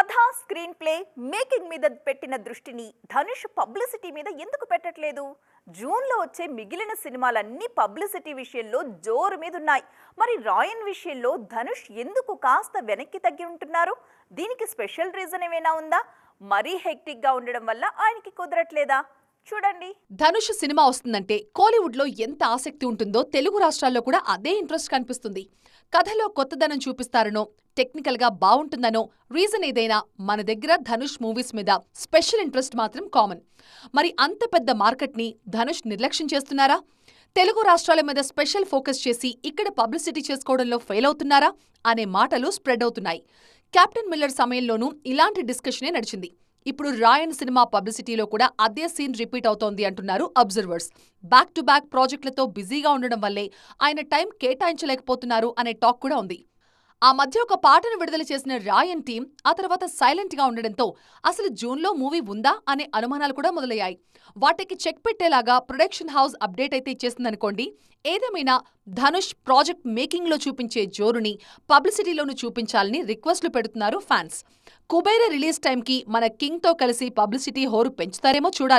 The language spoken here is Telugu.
కథ స్క్రీన్ ప్లే మేకింగ్ మీద పెట్టిన దృష్టిని ధనుష్ పబ్లిసిటీ మీద ఎందుకు పెట్టట్లేదు? జూన్లో వచ్చే మిగిలిన సినిమాలన్నీ పబ్లిసిటీ విషయంలో జోరు మీద ఉన్నాయి మరి రాయన్ విషయంలో ధనుష్ ఎందుకు కాస్త వెనక్కి తగ్గి ఉంటున్నారు? దీనికి స్పెషల్ రీజన్ ఏమైనా ఉందా? మరీ హెక్టిక్గా ఉండడం వల్ల ఆయనకి కుదరట్లేదా? చూడండి. ధనుష్ సినిమా వస్తుందంటే కోలీవుడ్లో ఎంత ఆసక్తి ఉంటుందో తెలుగు రాష్ట్రాల్లో కూడా అదే ఇంట్రెస్ట్ కనిపిస్తుంది. కథలో కొత్తదనం చూపిస్తారనో టెక్నికల్గా బాగుంటుందనో రీజన్ ఏదైనా మన దగ్గర ధనుష్ మూవీస్ మీద స్పెషల్ ఇంట్రెస్ట్ మాత్రం కామన్. మరి అంత పెద్ద మార్కెట్ని ధనుష్ నిర్లక్ష్యం చేస్తున్నారా? తెలుగు రాష్ట్రాల మీద స్పెషల్ ఫోకస్ చేసి ఇక్కడ పబ్లిసిటీ చేసుకోవడంలో ఫెయిల్ అవుతున్నారా? అనే మాటలు స్ప్రెడ్ అవుతున్నాయి. కెప్టెన్ మిల్లర్ సమయంలోనూ ఇలాంటి డిస్కషనే నడిచింది. ఇప్పుడు రాయన్ సినిమా పబ్లిసిటీలో కూడా అదే సీన్ రిపీట్ అవుతోంది అంటున్నారు అబ్జర్వర్స్. బ్యాక్ టు బ్యాక్ ప్రాజెక్టులతో బిజీగా ఉండడం వల్లే ఆయన టైం కేటాయించలేకపోతున్నారు అనే టాక్ కూడా ఉంది. ఆ మధ్య ఒక పాటను విడుదల చేసిన రాయన్ టీం ఆ తర్వాత సైలెంట్గా ఉండడంతో అసలు జూన్లో మూవీ ఉందా అనే అనుమానాలు కూడా మొదలయ్యాయి. వాటికి చెక్ పెట్టేలాగా ప్రొడక్షన్ హౌస్ అప్డేట్ అయితే ఇచ్చేసిందనుకోండి ఏదేమైనా ధనుష్ ప్రాజెక్ట్ మేకింగ్లో చూపించే జోరుని పబ్లిసిటీలోనూ చూపించాలని రిక్వెస్ట్లు పెడుతున్నారు ఫ్యాన్స్. కుబేర రిలీజ్ టైంకి మన కింగ్తో కలిసి పబ్లిసిటీ హోరు పెంచుతారేమో చూడాలి.